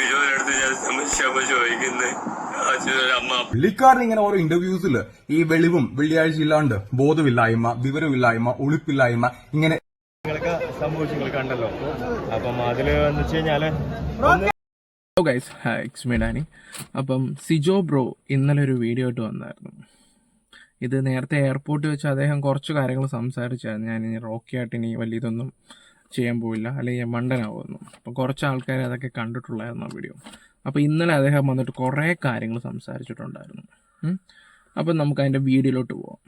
സിജോനടുത്ത് ഞാൻ ക്ഷമ ചോദിക്കുന്നത് പുള്ളിക്കാരൻ ഇങ്ങനെ ഓരോ ഇന്റർവ്യൂസിൽ ഈ വെളിവും വെള്ളിയാഴ്ച ഇല്ലാണ്ട് ബോധമില്ലായ്മ വിവരമില്ലായ്മ ഒളിപ്പില്ലായ്മ ഇങ്ങനെ സംഭവിച്ചു നിങ്ങൾ കണ്ടല്ലോ. അപ്പം അതിൽ എന്ന് വെച്ച് കഴിഞ്ഞാൽ hello guys it's me Dani അപ്പം സിജോ ബ്രോ ഇന്നലെ ഒരു വീഡിയോ ആയിട്ട് വന്നായിരുന്നു. ഇത് നേരത്തെ എയർപോർട്ടിൽ വെച്ച് അദ്ദേഹം കുറച്ച് കാര്യങ്ങൾ സംസാരിച്ചായിരുന്നു. ഞാൻ ഇനി റോക്കി ആയിട്ട് ഇനി വലിയ ഇതൊന്നും ചെയ്യാൻ പോയില്ല അല്ലെങ്കിൽ മണ്ടനാവുമെന്ന് അപ്പോൾ കുറച്ച് ആൾക്കാർ അതൊക്കെ കണ്ടിട്ടുള്ളായിരുന്നു ആ വീഡിയോ അപ്പോൾ ഇന്നലെ അദ്ദേഹം വന്നിട്ട് കുറേ കാര്യങ്ങൾ സംസാരിച്ചിട്ടുണ്ടായിരുന്നു. അപ്പം നമുക്ക് അതിന്റെ വീഡിയോയിലോട്ട് പോവാം.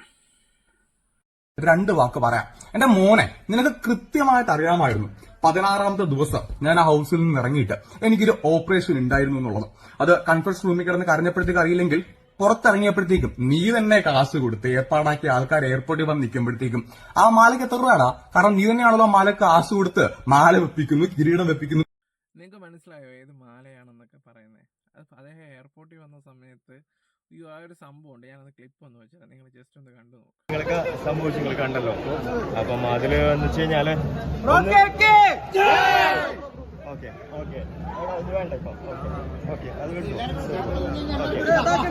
രണ്ട് വാക്ക് പറയാം. എന്റെ മോനെ നിനക്ക് കൃത്യമായിട്ട് അറിയാമായിരുന്നു. പതിനാറാമത്തെ ദിവസം ഞാൻ ആ ഹൗസിൽ നിന്ന് ഇറങ്ങിയിട്ട് എനിക്കൊരു ഓപ്പറേഷൻ ഉണ്ടായിരുന്നു എന്നുള്ളത്. അത് കൺഫറൻസ് റൂമിൽ കിടന്ന് കരഞ്ഞപ്പോഴത്തേക്ക് അറിയില്ലെങ്കിൽ പുറത്തിറങ്ങിയപ്പോഴത്തേക്കും നീ തന്നെ കാശ് കൊടുത്ത് ഏർപ്പാടാക്കിയ ആൾക്കാർ എയർപോർട്ടിൽ വന്ന് നിൽക്കുമ്പോഴത്തേക്കും ആ മാലയ്ക്ക് എത്ര കാരണം നീ തന്നെയാണല്ലോ മാലക്ക് കാശ് കൊടുത്ത് മാല വെപ്പിക്കുന്നു കിരീടം വെപ്പിക്കുന്നു. നിങ്ങൾക്ക് മനസ്സിലായോ ഏത് മാലയാണെന്നൊക്കെ പറയുന്നത് അദ്ദേഹം എയർപോർട്ടിൽ വന്ന സമയത്ത് ആ ഒരു സംഭവം ഉണ്ട് ഞാനത് ക്ലിപ്പ് ഒന്ന് വെച്ചാൽ നിങ്ങൾ ജസ്റ്റ് ഒന്ന് കണ്ടു നോക്ക്. നിങ്ങൾക്ക് സംഭവിച്ചു നിങ്ങൾ കണ്ടല്ലോ. അപ്പം അതിൽ എന്ന് വെച്ച് കഴിഞ്ഞാൽ ഓക്കെ ഓക്കെ. ഇത് വേണ്ട ഇപ്പം. ഓക്കെ അത് വിട്ടു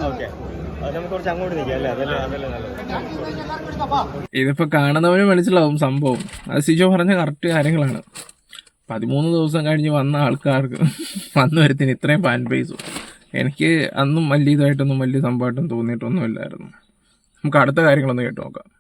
ഓക്കെ അത് ഇതിപ്പോ കാണുന്നവന് മനസ്സിലാവും സംഭവം. അത് സിജോ പറഞ്ഞ കറക്റ്റ് കാര്യങ്ങളാണ്. പതിമൂന്ന് ദിവസം കഴിഞ്ഞ് വന്ന ആൾക്കാർക്ക് വന്നു വരുത്തിന് ഇത്രയും ഫാൻ ബേസും എനിക്ക് അന്നും വലിയ ഇതായിട്ടൊന്നും വലിയ സംഭവമായിട്ടൊന്നും തോന്നിയിട്ടൊന്നുമില്ലായിരുന്നു. നമുക്ക് അടുത്ത കാര്യങ്ങളൊന്ന് കേട്ട് നോക്കാം.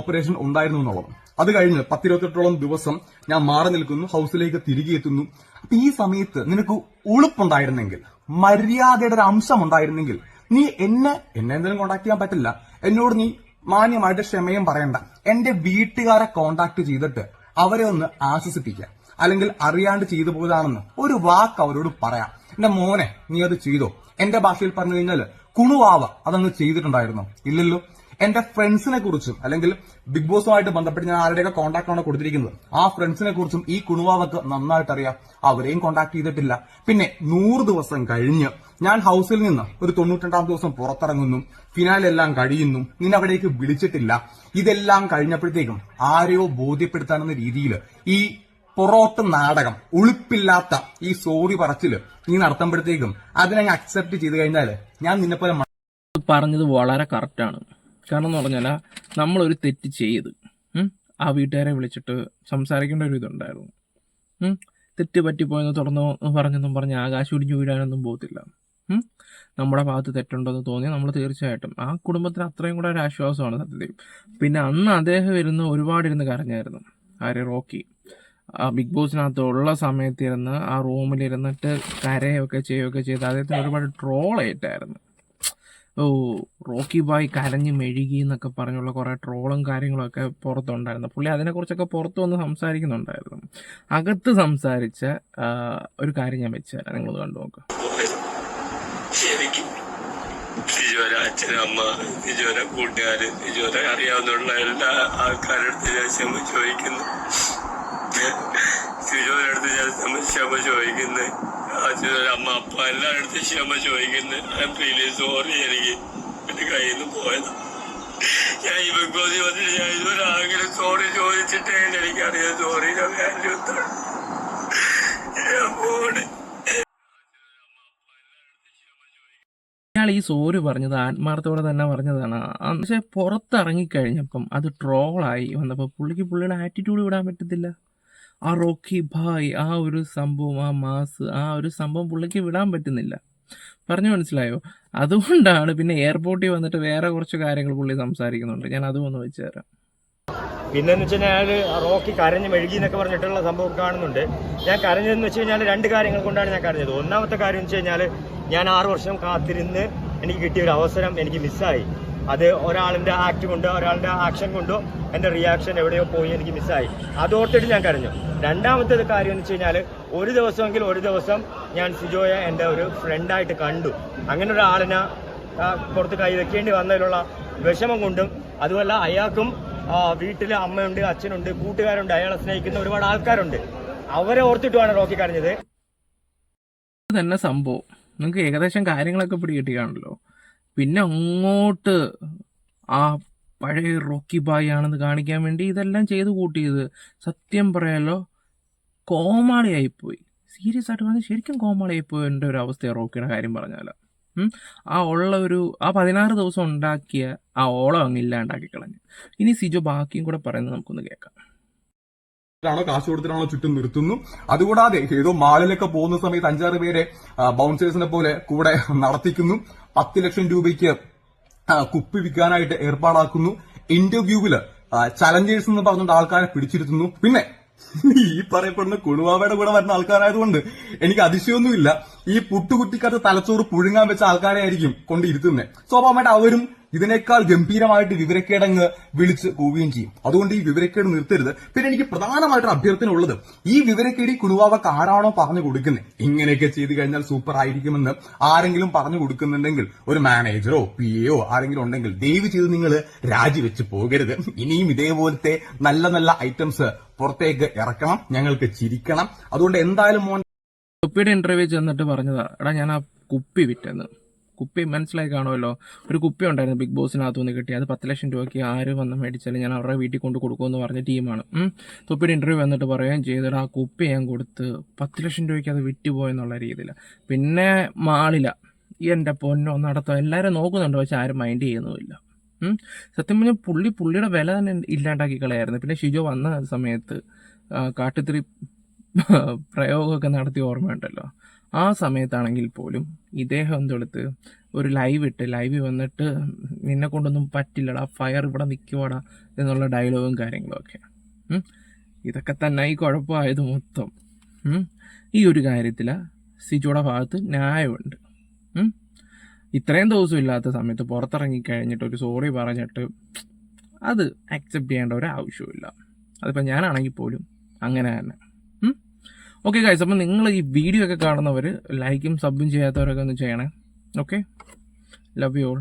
ഓപ്പറേഷൻ ഉണ്ടായിരുന്നു എന്നുള്ളത്. അത് കഴിഞ്ഞ് പത്തിരുപത്തെട്ടോളം ദിവസം ഞാൻ മാറി നിൽക്കുന്നു ഹൗസിലേക്ക് തിരികെ എത്തുന്നു. അപ്പൊ ഈ സമയത്ത് നിനക്ക് ഉളുപ്പുണ്ടായിരുന്നെങ്കിൽ മര്യാദയുടെ ഒരു അംശം ഉണ്ടായിരുന്നെങ്കിൽ നീ എന്നെ എന്നെ എന്തെങ്കിലും കോണ്ടാക്ട് ചെയ്യാൻ പറ്റില്ല. എന്നോട് നീ മാന്യമായിട്ട് ക്ഷമയും പറയണ്ട. എന്റെ വീട്ടുകാരെ കോണ്ടാക്ട് ചെയ്തിട്ട് അവരെ ഒന്ന് ആശ്വസിപ്പിക്കുക അല്ലെങ്കിൽ അറിയാണ്ട് ചെയ്തു പോയതാണെന്ന് ഒരു വാക്ക് അവരോട് പറയാം. എന്റെ മോനെ നീ അത് ചെയ്തോ? എന്റെ ഭാഷയിൽ പറഞ്ഞു കഴിഞ്ഞാൽ കുണുവാവ അതങ്ങ് ചെയ്തിട്ടുണ്ടായിരുന്നു. ഇല്ലല്ലോ? എന്റെ ഫ്രണ്ട്സിനെ കുറിച്ചും അല്ലെങ്കിൽ ബിഗ് ബോസുമായിട്ട് ബന്ധപ്പെട്ട് ഞാൻ ആരുടെയൊക്കെ കോൺടാക്ട് കൊടുത്തിരിക്കുന്നത്? ആ ഫ്രണ്ട്സിനെ കുറിച്ചും ഈ കുണുവാവക്ക് നന്നായിട്ട് അറിയാം അവരെയും കോൺടാക്ട് ചെയ്തിട്ടില്ല. പിന്നെ നൂറ് ദിവസം കഴിഞ്ഞ് ഞാൻ ഹൗസിൽ നിന്ന് ഒരു തൊണ്ണൂറ്റിരണ്ടാം ദിവസം പുറത്തിറങ്ങുന്നു. ഫിനാലെല്ലാം കഴിയുന്നു. നിന്നെ അവിടേക്ക് വിളിച്ചിട്ടില്ല. ഇതെല്ലാം കഴിഞ്ഞപ്പോഴത്തേക്കും ആരെയോ ബോധ്യപ്പെടുത്താനെന്ന രീതിയിൽ ഈ പൊറോട്ട് നാടകം ഉളുപ്പില്ലാത്ത ഈ സോറി പറച്ചിൽ നീ നടത്തുമ്പോഴത്തേക്കും അതിനെ അക്സെപ്റ്റ് ചെയ്ത് കഴിഞ്ഞാൽ ഞാൻ നിന്നെ പോലെ പറഞ്ഞത് വളരെ കറക്റ്റാണ് കാരണം എന്ന് പറഞ്ഞാൽ നമ്മളൊരു തെറ്റ് ചെയ്ത് ആ വീട്ടുകാരെ വിളിച്ചിട്ട് സംസാരിക്കേണ്ട ഒരു ഇതുണ്ടായിരുന്നു. തെറ്റ് പറ്റിപ്പോയെന്ന് തുറന്നു പറഞ്ഞെന്നും പറഞ്ഞ് ആകാശം ഒടിഞ്ഞു വീഴാനൊന്നും പോകത്തില്ല. നമ്മുടെ ഭാഗത്ത് തെറ്റുണ്ടെന്ന് തോന്നി നമ്മൾ തീർച്ചയായിട്ടും ആ കുടുംബത്തിന് അത്രയും കൂടെ ഒരു ആശ്വാസമാണ് സത്യത്തിൽ. പിന്നെ അന്ന് അദ്ദേഹം ഇരുന്ന് ഒരുപാടിരുന്ന് കരഞ്ഞായിരുന്നു ആര്? റോക്കി. ബിഗ് ബോസിനകത്ത് ഉള്ള സമയത്തിരുന്ന് ആ റൂമിലിരുന്നിട്ട് കരയൊക്കെ ചെയ്യുകയൊക്കെ ചെയ്ത് അദ്ദേഹത്തിന് ഒരുപാട് ട്രോൾ ആയിട്ടായിരുന്നു ഓ റോക്കി ബായ് കരഞ്ഞ് മെഴുകി എന്നൊക്കെ പറഞ്ഞുള്ള കുറേ ട്രോളും കാര്യങ്ങളൊക്കെ പുറത്തുണ്ടായിരുന്നു. പുള്ളി അതിനെക്കുറിച്ചൊക്കെ പുറത്തു വന്ന് സംസാരിക്കുന്നുണ്ടായിരുന്നു. അകത്ത് സംസാരിച്ച ഒരു കാര്യം ഞാൻ വെച്ചുതരാം. നിങ്ങളൊന്ന് കണ്ടു നോക്കുക സിജോര അച്ഛൻ അമ്മ സിജോര കൂട്ടുകാര് സിജോര അറിയാവുന്ന എല്ലാ ആൾക്കാരുടെ അടുത്ത് ചോദിക്കുന്നു സിജോയുടെ അടുത്ത് ഞാൻ ക്ഷമ ചോദിക്കുന്നത് അച്ഛനൊരു അമ്മ അപ്പ എല്ലാവരുടെ അടുത്ത് ക്ഷമ ചോദിക്കുന്നത് ഐ എം സോറി എനിക്ക് എന്റെ കയ്യിൽ നിന്ന് പോയത്. ഞാൻ ഈ ബിഗ് ബോസ് വന്നിട്ട് ഞാൻ ഇതുവരെ ആരെങ്കിലും സോറി ചോദിച്ചിട്ടേ. എനിക്കറിയാം സോറിയുടെ വാല്യൂ എന്താണ് ഞാൻ പോണേ. ഇയാൾ ഈ സോര് പറഞ്ഞത് ആത്മാർത്ഥത്തോടെ തന്നെ പറഞ്ഞതാണ്. പക്ഷെ പുറത്തിറങ്ങിക്കഴിഞ്ഞപ്പം അത് ട്രോളായി വന്നപ്പോൾ പുള്ളിക്ക് പുള്ളിയുടെ ആറ്റിറ്റ്യൂഡ് വിടാൻ പറ്റത്തില്ല. ആ റോക്കി ഭായ് ആ ഒരു സംഭവം ആ മാസ് ആ ഒരു സംഭവം പുള്ളിക്ക് വിടാൻ പറ്റുന്നില്ല. പറഞ്ഞു മനസ്സിലായോ? അതുകൊണ്ടാണ് പിന്നെ എയർപോർട്ടിൽ വന്നിട്ട് വേറെ കുറച്ച് കാര്യങ്ങൾ പുള്ളി സംസാരിക്കുന്നുണ്ട്. ഞാൻ അതും ഒന്ന് വെച്ച് തരാം. പിന്നെ വെച്ച് കഴിഞ്ഞാൽ റോക്കി കരഞ്ഞ് മെഴുകി എന്നൊക്കെ പറഞ്ഞിട്ടുള്ള സംഭവം കാണുന്നുണ്ട്. ഞാൻ കരഞ്ഞതെന്ന് വെച്ച് കഴിഞ്ഞാൽ രണ്ട് കാര്യങ്ങൾ കൊണ്ടാണ് ഞാൻ കരഞ്ഞത്. ഒന്നാമത്തെ കാര്യം എന്ന് വെച്ച് കഴിഞ്ഞാൽ ഞാൻ ആറ് വർഷം കാത്തിരുന്ന് എനിക്ക് കിട്ടിയ ഒരു അവസരം എനിക്ക് മിസ്സായി. അത് ഒരാളിന്റെ ആക്ട് കൊണ്ടോ ഒരാളുടെ ആക്ഷൻ കൊണ്ടോ എന്റെ റിയാക്ഷൻ എവിടെയോ പോയി എനിക്ക് മിസ്സായി അതോർത്തിട്ട് ഞാൻ കരഞ്ഞു. രണ്ടാമത്തെ കാര്യം എന്ന് വെച്ച് കഴിഞ്ഞാൽ ഒരു ദിവസമെങ്കിൽ ഒരു ദിവസം ഞാൻ സിജോയെ എന്റെ ഒരു ഫ്രണ്ടായിട്ട് കണ്ടു. അങ്ങനെ ഒരാളിനെ പുറത്ത് കൈ വെക്കേണ്ടി വന്നതിലുള്ള വിഷമം കൊണ്ടും അതുമല്ല അയാൾക്കും വീട്ടിൽ അമ്മയുണ്ട് അച്ഛനുണ്ട് കൂട്ടുകാരുണ്ട് അയാളെ സ്നേഹിക്കുന്ന ഒരുപാട് ആൾക്കാരുണ്ട്. അവരെ ഓർത്തിട്ടുമാണ് റോക്കി കരഞ്ഞത്. തന്നെ സംഭവം? നിങ്ങൾക്ക് ഏകദേശം കാര്യങ്ങളൊക്കെ പിടികിട്ടിയാണല്ലോ. പിന്നെ അങ്ങോട്ട് ആ പഴയ റോക്കി ബായ് ആണെന്ന് കാണിക്കാൻ വേണ്ടി ഇതെല്ലാം ചെയ്ത് കൂട്ടിയത്. സത്യം പറയാലോ കോമാളിയായിപ്പോയി. സീരിയസ് ആയിട്ട് പറഞ്ഞാൽ ശരിക്കും കോമാളിയായിപ്പോയി എന്റെ ഒരു അവസ്ഥയാണ് റോക്കിയുടെ കാര്യം പറഞ്ഞാൽ ആ ഉള്ള ഒരു ആ പതിനാറ് ദിവസം ഉണ്ടാക്കിയ ആ ഓളം അങ്ങ് ഇല്ലാണ്ടാക്കി കളഞ്ഞു. ഇനി സിജോ ബാക്കിയും കൂടെ പറയുന്നത് നമുക്കൊന്ന് കേൾക്കാം. ാണോ കാശ് കൊടുത്തിട്ടാണോ ചുറ്റും നിർത്തുന്നു? അതുകൂടാതെ ഏതോ മാളിലൊക്കെ പോകുന്ന സമയത്ത് അഞ്ചാറ് പേരെ ബൗൺസേഴ്സിനെ പോലെ കൂടെ നടത്തിക്കുന്നു. പത്ത് ലക്ഷം രൂപയ്ക്ക് കുപ്പി വിൽക്കാനായിട്ട് ഏർപ്പാടാക്കുന്നു. ഇന്റർവ്യൂവിൽ ചലഞ്ചേഴ്സ് എന്ന് പറഞ്ഞുകൊണ്ട് ആൾക്കാരെ പിടിച്ചിരുത്തുന്നു. പിന്നെ ഈ പറയപ്പെടുന്ന കുണുവാവയുടെ കൂടെ വരുന്ന ആൾക്കാരായതുകൊണ്ട് എനിക്ക് അതിശയൊന്നുമില്ല ഈ പുട്ടുകുറ്റിക്കകത്ത് തലച്ചോറ് പുഴുങ്ങാൻ വെച്ച ആൾക്കാരെ ആയിരിക്കും കൊണ്ടിരുത്തുന്നത് സ്വാഭാവികമായിട്ട് അവരും ഇതിനേക്കാൾ ഗംഭീരമായിട്ട് വിവരക്കേടങ്ങ് വിളിച്ച് പോവുകയും ചെയ്യും. അതുകൊണ്ട് ഈ വിവരക്കേട് നിർത്തരുത്. പിന്നെ എനിക്ക് പ്രധാനമായിട്ടൊരു അഭ്യർത്ഥന ഉള്ളത് ഈ വിവരക്കേടി കുണുവാവക്ക് ആരാണോ പറഞ്ഞു കൊടുക്കുന്നത്? ഇങ്ങനെയൊക്കെ ചെയ്തു കഴിഞ്ഞാൽ സൂപ്പർ ആയിരിക്കുമെന്ന് ആരെങ്കിലും പറഞ്ഞു കൊടുക്കുന്നുണ്ടെങ്കിൽ ഒരു മാനേജറോ പി എയോ ആരെങ്കിലും ഉണ്ടെങ്കിൽ ദയവ് ചെയ്ത് നിങ്ങൾ രാജിവെച്ച് പോകരുത്. ഇനിയും ഇതേപോലത്തെ നല്ല നല്ല ഐറ്റംസ് പുറത്തേക്ക് ഇറക്കണം ഞങ്ങൾക്ക് ചിരിക്കണം. അതുകൊണ്ട് എന്തായാലും മോൻ കുപ്പിയുടെ ഇന്റർവ്യൂ ചെന്നിട്ട് പറഞ്ഞതാ എടാ ഞാൻ ആ കുപ്പി വിറ്റെന്ന്. കുപ്പി മനസ്സിലായി കാണുമല്ലോ ഒരു കുപ്പി ഉണ്ടായിരുന്നു ബിഗ് ബോസിനകത്ത് നിന്ന് കിട്ടി അത് പത്ത് ലക്ഷം രൂപയ്ക്ക് ആര് വന്ന് മേടിച്ചാലും ഞാൻ അവരുടെ വീട്ടിൽ കൊണ്ട് കൊടുക്കുമെന്ന് പറഞ്ഞ ടീമാണ്. തൊപ്പിയുടെ ഇന്റർവ്യൂ വന്നിട്ട് പറയുകയും ചെയ്തിട്ട് ആ കുപ്പി ഞാൻ കൊടുത്ത് പത്ത് ലക്ഷം രൂപയ്ക്ക് അത് വിറ്റുപോയെന്നുള്ള രീതിയിൽ. പിന്നെ മാളില. എന്റെ പൊന്നോ നടത്തോ. എല്ലാവരും നോക്കുന്നുണ്ട്. പക്ഷെ ആരും മൈൻഡ് ചെയ്യുന്നുമില്ല. സത്യം പറഞ്ഞാൽ പുള്ളി പുള്ളിയുടെ വില തന്നെ ഇല്ലാണ്ടാക്കി കളയായിരുന്നു. പിന്നെ ഷിജോ വന്ന സമയത്ത് കാട്ടുത്തിരി പ്രയോഗമൊക്കെ നടത്തി ഓർമ്മയുണ്ടല്ലോ. ആ സമയത്താണെങ്കിൽ പോലും ഇദ്ദേഹം എന്തെടുത്ത് ഒരു ലൈവ് ഇട്ട് ലൈവ് വന്നിട്ട് നിന്നെ കൊണ്ടൊന്നും പറ്റില്ലടാ ഫയർ ഇവിടെ നിൽക്കുവാടാ എന്നുള്ള ഡയലോഗും കാര്യങ്ങളും ഒക്കെ ഇതൊക്കെ തന്നെ ഈ കുഴപ്പമായത് മൊത്തം. ഈ ഒരു കാര്യത്തിൽ സിജോയുടെ ഭാഗത്ത് ന്യായമുണ്ട്. ഇത്രയും ദിവസം ഇല്ലാത്ത സമയത്ത് പുറത്തിറങ്ങി കഴിഞ്ഞിട്ട് ഒരു സോറി പറഞ്ഞിട്ട് അത് അക്സെപ്റ്റ് ചെയ്യേണ്ട ഒരു ആവശ്യമില്ല അതിപ്പോൾ ഞാനാണെങ്കിൽ പോലും അങ്ങനെ തന്നെ. ഓക്കെ ഗൈസ് അപ്പം നിങ്ങൾ ഈ വീഡിയോ ഒക്കെ കാണുന്നവർ ലൈക്കും സബും ചെയ്യാത്തവരൊക്കെ ഒന്ന് ചെയ്യണേ. Okay love you all